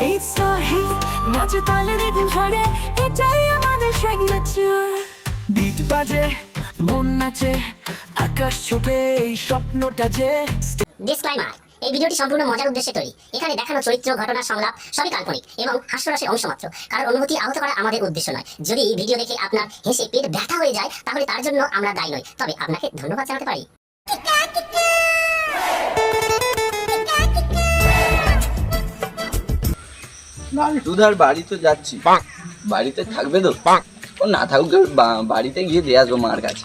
It's a hit নাচে তালে রেখে ঝরে এটাই আমাদের সিগনেচার বিট বাজে মন নাচে আকাশ ছোপে এই স্বপ্নটা যে ডিসক্লাইমার এই ভিডিওটি সম্পূর্ণ মজার উদ্দেশ্যে তৈরি। এখানে দেখানো চরিত্র ঘটনা সংলাপ সবই কাল্পনিক এবং হাস্যরসের অংশ মাত্র কারোর অনুভূতি আহত করা আমাদের উদ্দেশ্য নয়। যদি এই ভিডিও দেখে আপনার হেসে পেট ব্যথা হয়ে যায় তাহলে তার জন্য আমরা দায়ী নই। তবে আপনাকে ধন্যবাদ জানাতে পারি। লালটুদার বাড়ি তো যাচ্ছি। বাড়িতে থাকবে তো? ও না থাকুক বাড়িতে গিয়ে দিয়ে আসব মার কাছে।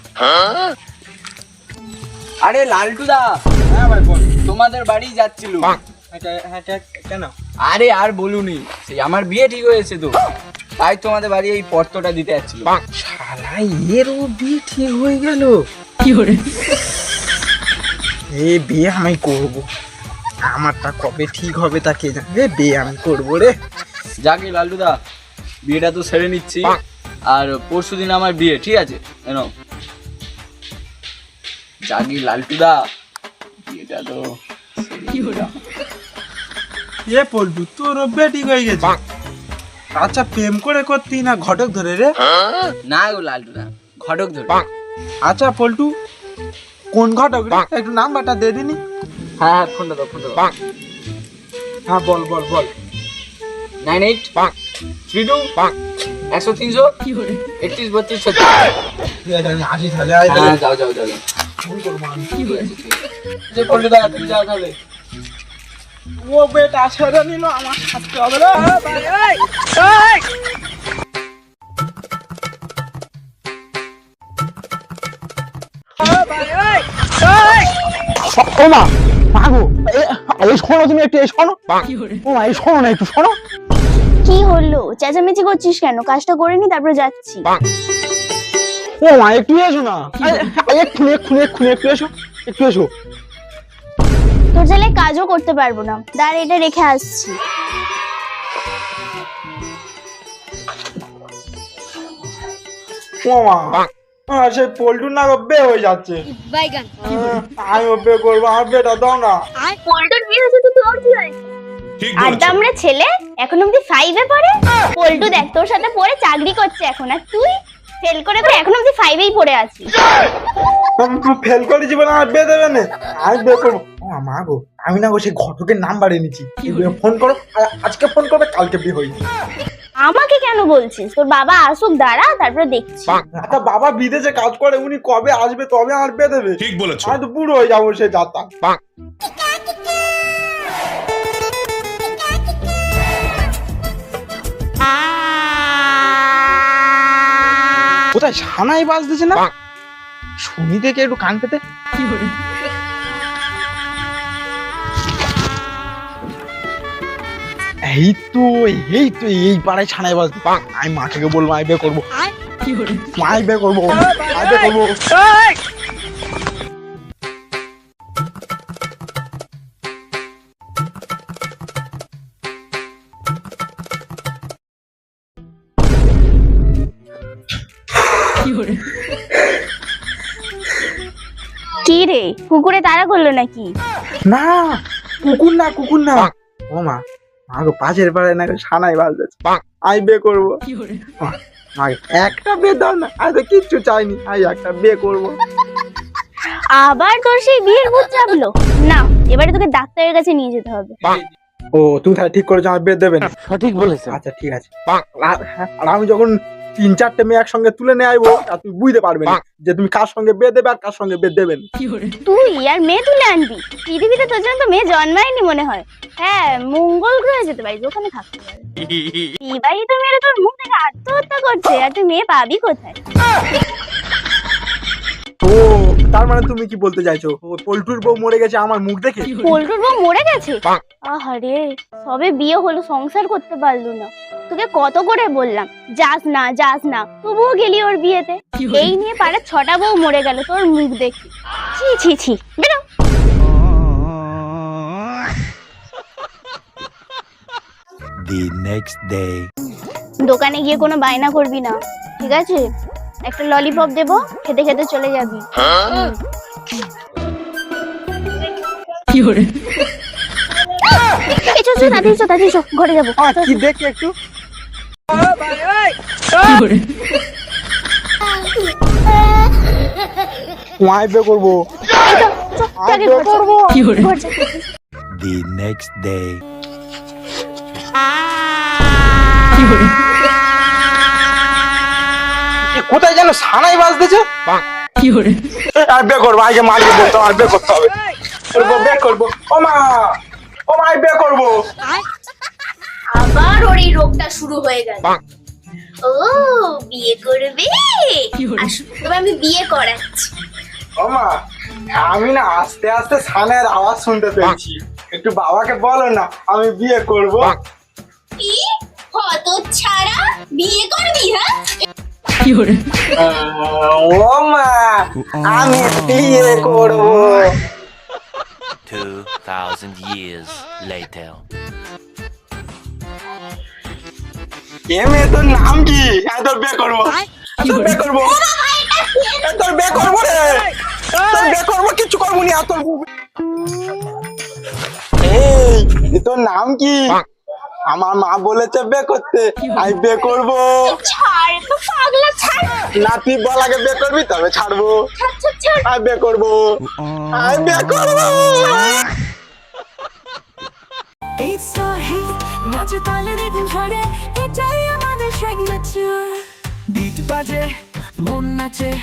আরে লালটুদা! হ্যাঁ ভাই বল। তোমাদের বাড়ি যাচ্ছিল। হ্যাঁ হ্যাঁ কেন আরে আর বলুনি সেই আমার বিয়ে ঠিক হয়েছে তো। তাই তোমাদের বাড়ি এই পর্তটা দিতে যাচ্ছিল। শালা এরও বিয়ে ঠিক হয়ে গেল। কি করে? এ বিয়ে আমি করব। আমারটা কবে ঠিক হবে তা কে জানে? এ বিয়ে আমি করব রে। যাকে লালটুদা বিয়েটা তো সেরে নিচ্ছি। আর পরশু দিন আমার বিয়ে ঠিক আছে? কেন জাগি লালটুদা বিয়েটা তো এ পল্টু তোর বিয়ে ঠিক হয়ে গেছে। আচ্ছা প্রেম করে করতি না ঘটক ধরে রে? না গো লালটুদা ঘটক ধরে। আচ্ছা পল্টু কোন ঘটক রে? একটু নাম্বারটা দে দিনি। হ্যাঁ হ্যাঁ ফোনটা দাও ফোনটা দাও। হ্যাঁ বল বল বল। নাইন এইট থ্রি টু একশো তিনশো একত্রিশ বত্রিশ ছত্রিশ। হ্যাঁ যাও যাও যাও যে দা তুমি যাও তাহলে ও বেটা ছেড়ে নিল আমার সাথে হবে রে ও মা মাগো এই শোনো তুমি একটু এই শোনো। ও মা এই শোনো না একটু শোনো। কি হলো? চেঁচামেচি করছিস কেন? কাজটা করে নি তারপরে যাচ্ছি। ও মা একটু এসো না। এক্ষুনি এক্ষুনি এক্ষুনি একটু এসো একটু এসো। তোর ছেলে কাজও করতে পারব না। দাঁড় এটা রেখে আসছি। ও মা সেই পল্টু না বে হয়ে যাচ্ছে। আমি বে করব আমার বেটা দাও না। পল্টুর বিয়ে হয়েছে তো তোর কি হয়েছে? আমরা ছেলে এখন অব্দি ফাইভে পড়ে? পল্টু দেখ তোর সাথে পড়ে চাকরি করছে এখন আর তুই ফেল করে করে এখন অব্দি ফাইভেই পড়ে আছিস। ফেল করেছি বলে আমার বিয়ে দেবে না? আমি বিয়ে করব। মা গো আমি না গো সেই ঘটকের নাম্বার এনেছি। ফোন করো আজকে ফোন করবে কালকে বিয়ে হয়ে আমাকে কেন বলছিস? তোর বাবা আসুক দাঁড়া তারপরে দেখছি। আচ্ছা বাবা বিদেশে কাজ করে উনি কবে আসবে তবে আমার বিয়ে দেবে? ঠিক বলেছ। আমি তো বুড়ো হয়ে যাব সে যাত্রা। কোথায় সানাই দিছে না? শুনি দেখে একটু কান পেতে। এই তো এই তো এই পাড়ায় ছানাই বাজতে। আমি মাকে বলব আই বে করব। মাই বে করব। আই বে করব। কি রে? কুকুরে তারা করল নাকি? না কুকুর না কুকুর না। ও মা মাগো পাশের পাড়ায় না সানাই বাজতেছে আমি বিয়ে করব। মা, একটা বিয়ে দাও না আমি তো কিচ্ছু চাইনি। আমি একটা বিয়ে করব। আবার তোর সেই বিয়ের ভূত চাপলো? না এবারে তোকে ডাক্তারের কাছে নিয়ে যেতে হবে। ও তুমি তাহলে ঠিক করেছ আমার বিয়ে দেবে না? সঠিক বলেছ। আচ্ছা ঠিক আছে। আর হ্যাঁ, আর আমি যখন তিন চারটে মেয়ে একসঙ্গে তুলে নেয় আইবো আর তুমি বুঝতে পারবে না যে তুমি কার সঙ্গে বিয়ে দেবে আর কার সঙ্গে বিয়ে দেবে না। তুই আর মেয়ে তুলে আনবি? পৃথিবীতে তোর জন্য তো মেয়ে জন্মায়নি মনে হয়। হ্যাঁ মঙ্গল গ্রহে যেতে পারিস ওখানে থাকতে পারিস। বিবাহিত মেয়েরা তোর মুখ থেকে আত্মহত্যা করছে আর তুই মেয়ে পাবি কোথায়? তার মানে তুমি কি বলতে চাইছো? পল্টুর বউ মরে গেছে আমার মুখ দেখে? পোল্টুর বউ মরে গেছে? আহারে সবে বিয়ে হলো সংসার করতে পারল না। তোকে কত করে বললাম যাস না যাস না তবুও গেলি ওর বিয়েতে। এই নিয়ে পাড়ার ছটা বউ মরে গেল তোর মুখ দেখে। ছি ছি ছি বেরো। The next day. দোকানে গিয়ে কোনো বায়না করবি না ঠিক আছে? একটা ললিপপ দেবো খেতে খেতে চলে যাবি। এসো ঘরে যাব। কি দেখি একটু? করব। The next day. কোথায় যেন সানাই বাজতেছে? আর বে করব আগে মারি বলতো আর বে করতে হবে। বে করব ও মা! ও মা বে করব। আবার ওর এই রোগটা শুরু হয়ে গেল। ও বিয়ে করবে? তবে আমি বিয়ে করাচ্ছি। ও মা আমি না আস্তে আস্তে সানের আওয়াজ শুনতে পেয়েছি। একটু বাবাকে বলো না আমি বিয়ে করব। কি? হত ছাড়া বিয়ে করবি? ও মা আমি বিয়ে করব। 2,000 years later. এ মেয়ে তোর নাম কি? হ্যাঁ তোর বিয়ে করব। তোর বিয়ে করব। তোর বিয়ে করব রে। তোর বিয়ে করব কিচ্ছু করব নি। আর তোর এই এ তোর নাম কি? আমার মা বলেছে বে করতে। আমি বে করব। ছাড় তো পাগলা ছাড়। নাতি বল আগে বে করবি তবে ছাড়বো। ছাড় ছাড় ছাড়। আমি বে করব। আমি বে করব। এই সাহি নাচে তালে রিদিম ঝরে এটাই আমাদের সিগনেচার বিট বাজে মন নাচে।